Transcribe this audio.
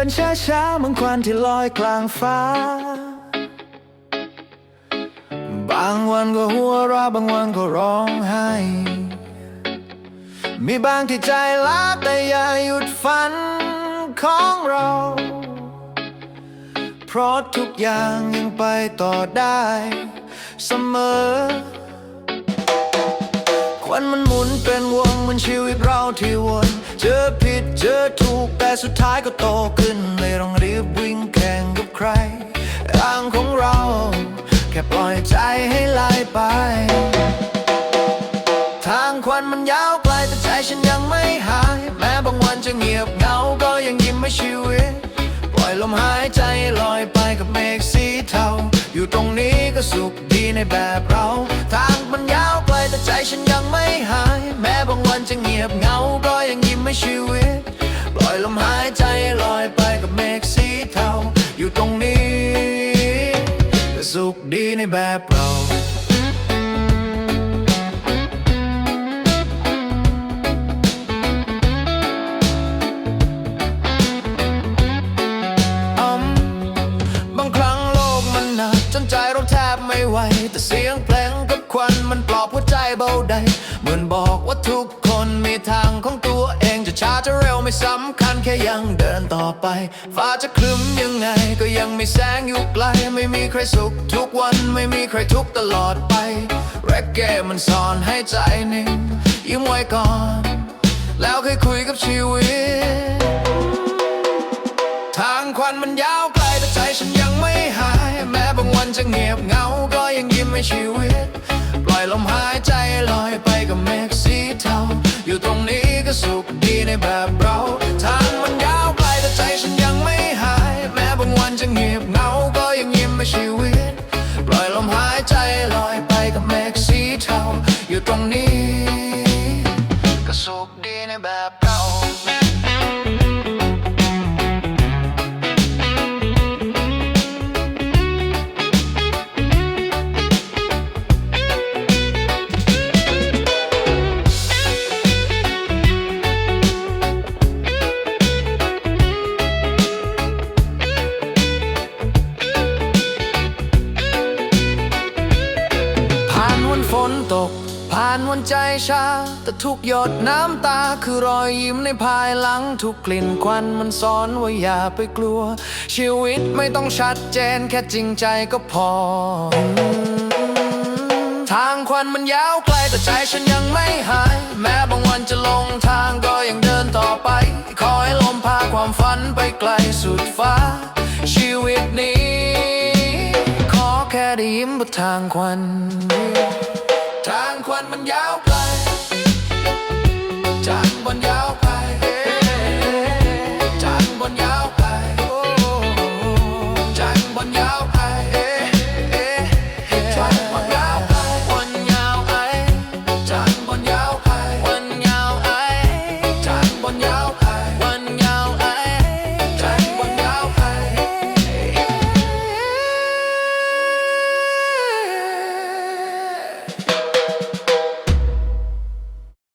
ช้าๆเหมือนควันที่ลอยกลางฟ้า บางวันก็หัวเราะบางวันก็ร้องไห้ มีบางที่ใจล้าแต่อย่าหยุดฝันของเรา เพราะทุกอย่างยังไปต่อได้เสมอ ควันมันหมุนเป็นวงเหมันชีวิตเราที่วน เจอ เจอถูกแต่สุดท้ายก็โตขึ้นไม่ต้องรีบวิ่งแข่งกับใครทางของเรา แค่ปล่อยใจให้ไหลไป ทางควันมันยาวไกลแต่ใจฉันยังไม่หาย แม้บางวันจะเงียบเหงาก็ยังยิ้มให้ชีวิต ปล่อยลมหายใจลอยไปกับเมฆสีเทา อยู่ตรงนี้ก็สุขดีในแบบเรา ทางมันยาวไกลแต่ใจฉันยังไม่หาย แม้บางวันจะเงียบเหงาก็ยังยิ้มให้ชีวิต มหายใจลอยไปกับเมฆสีเทาอยู่ตรงนี้สุขดีในแบบเราบางครั้งโลกมันหนักจนใจเราแทบไม่ไหว แต่เสียงเพลงกับควันมันปลอบหัวใจเบาใด เหมือนบอกว่าทุกคนมีทางของตัวเองจะช้าจะ ไม่สำคัญแค่ยังเดินต่อไป ฟ้าจะคลึ้มยังไงก็ยังมีแสงอยู่ไกล ไม่มีใครสุขทุกวันไม่มีใครทุกตลอดไปแร็กเก้มันสอนให้ใจนิ่งยิ้มไว้ก่อน แล้วค่อยคุยกับชีวิต ทางควันมันยาวไกลแต่ใจฉันยังไม่หาย แม้บางวันจะเงียบเหงาก็ยังยิ้มให้ชีวิต ปล่อยลมหายใจลอยไปกับเมฆสีเทาอยู่ตรงนี้ก็สุขดีในแบบเรา ตก ผ่านวันใจชา แต่ทุกหยดน้ำตาคือรอยยิ้มในภายหลัง ทุกกลิ่นควันมันสอนว่าอย่าไปกลัว ชีวิตไม่ต้องชัดเจนแค่จริงใจก็พอ ทางควันมันยาวไกลแต่ใจฉันยังไม่หาย แม้บางวันจะลงทางก็ยังเดินต่อไป ขอให้ลมพาความฝันไปไกลสุดฟ้า ชีวิตนี้ ขอแค่ได้ยิ้มบนทางควันทางควัน มันยาวไกลจากบนยาวไกลจากบนยาวไปจากบนยาวไป